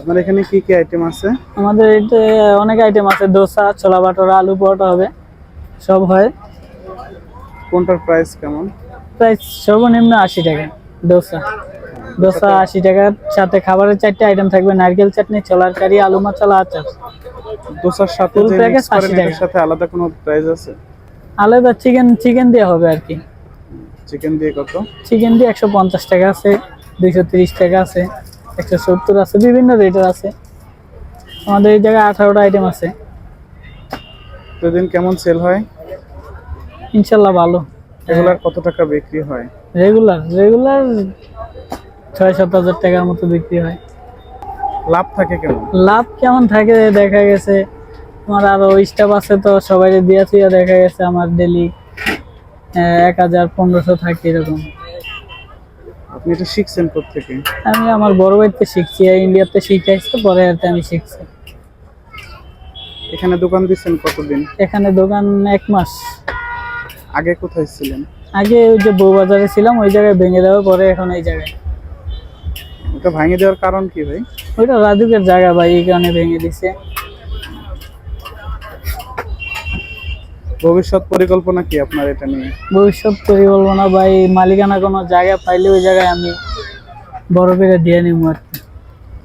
আপনার এখানে কি কি আইটেম আছে? আমাদের এতে অনেক আইটেম আছে দোসা ছোলা বাটোরা আলু পরোটা হবে সব হয়। কোনটার প্রাইস কেমন? প্রায় সর্বনিম্ন আশি টাকা দোসা। দোসা আশি টাকার সাথে খাবারের চারটে আইটেম থাকবে নারকেল চাটনি ছোলার কারি আলু মশলা আচার। দোসার সাথে Full যে package মিক্স করেন 80 টাকা। এর সাথে আলাদা কোনো প্রাইস আছে? আলাদা চিকেন চিকেন দিয়ে হবে আর কি। চিকেন দিয়ে কত? চিকেন দিয়ে একশো পঞ্চাশ টাকা আছে দুইশো তিরিশ টাকা আছে একশো সত্তর আছে বিভিন্ন রেটের আছে। আমাদের এই জায়গায় আঠারোটা আইটেম আছে। প্রতিদিন কেমন সেল হয়? ইনশাল্লাহ ভালো। এগুলার কত টাকা বিক্রি হয়? রেগুলার রেগুলার ছয় সাত হাজার টাকার মতো বিক্রি হয়। লাভ থাকে কেমন? লাভ কেমন থাকে দেখা গেছে। আমার আরও স্টাফ আছে তো সবাই দিয়া দেখা গেছে আমার ডেলি এক হাজার পনেরোশো থাকে এরকম। আপনি এটা শিখছেন থেকে আমি আমার বড় ভাইতে শিখছি ইন্ডিয়াতে শিখাইছে পরে আর আমি শিখছি। এখানে দোকান দিচ্ছেন কতদিন? এখানে দোকান এক মাস। আগে কোথায় ছিলেন? আগে ওই যে বউবাজারে ছিলাম ওই জায়গায় ভেঙে দেওয়ার পরে এখন এই জায়গায়। ওটা ভাঙিয়ে দেওয়ার কারণ কি ভাই? ওইটা রাজুকের জায়গা ভাই এই কারণে ভেঙে দিছে। ভবিষ্যৎ পরিকল্পনা কি আপনার এটা নিয়ে? ভবিষ্যৎ পরিকল্পনা ভাই মালিকানা কোনো জায়গা পাইলে ওই জায়গায় আমি বড় করে দিয়ে নিব আর কি।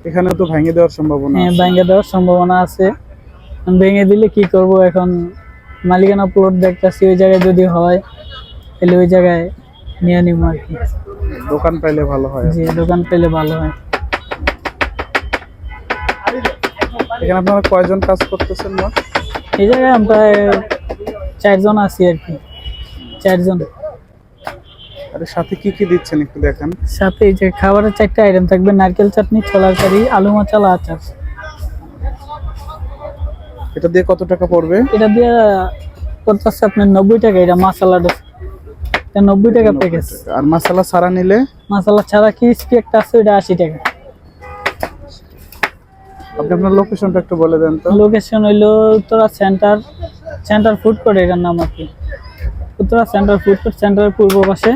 এখানে তো ভাঙিয়ে দেওয়ার সম্ভাবনা হ্যাঁ। ভেঙে দেওয়ার সম্ভাবনা আছে। ভেঙে দিলে কি করব এখন? মালিকানা প্লট দেখতেছি ওই জায়গায় যদি হয় তাহলে ওই জায়গায় নিয়ে নিবো আর কি। দোকান পেলে ভালো হয়। জি দোকান পেলে ভালো হয়। এখানে আপনারা কয়জন কাজ করতেছেন মোট এই জায়গায় আমরা চারজন আছি আর কি। চারজন। আর সাথে কি কি দিচ্ছেন একটু দেখেন। সাথে এই যে খাবারের চারটা আইটেম থাকবে নারকেল চাটনি ছোলার কারি আলু মাচালা আচার। এটা দিয়ে কত টাকা পড়বে? এটা দিয়ে পঞ্চাশ আপনার নব্বই টাকা এটা মাসালাটা 90 টাকা প্যাকেজ আর মশলা ছাড়া নিলে? মশলা ছাড়া কি স্প্রেকটা আছে? ওটা 80 টাকা। আপনি আপনার লোকেশনটা একটু বলে দেন তো। লোকেশন হইল Uttara center center food court এটার নাম আর কি। উত্তরা সেন্টার ফুড কোর্ট সেন্টারের পূর্ব পাশে।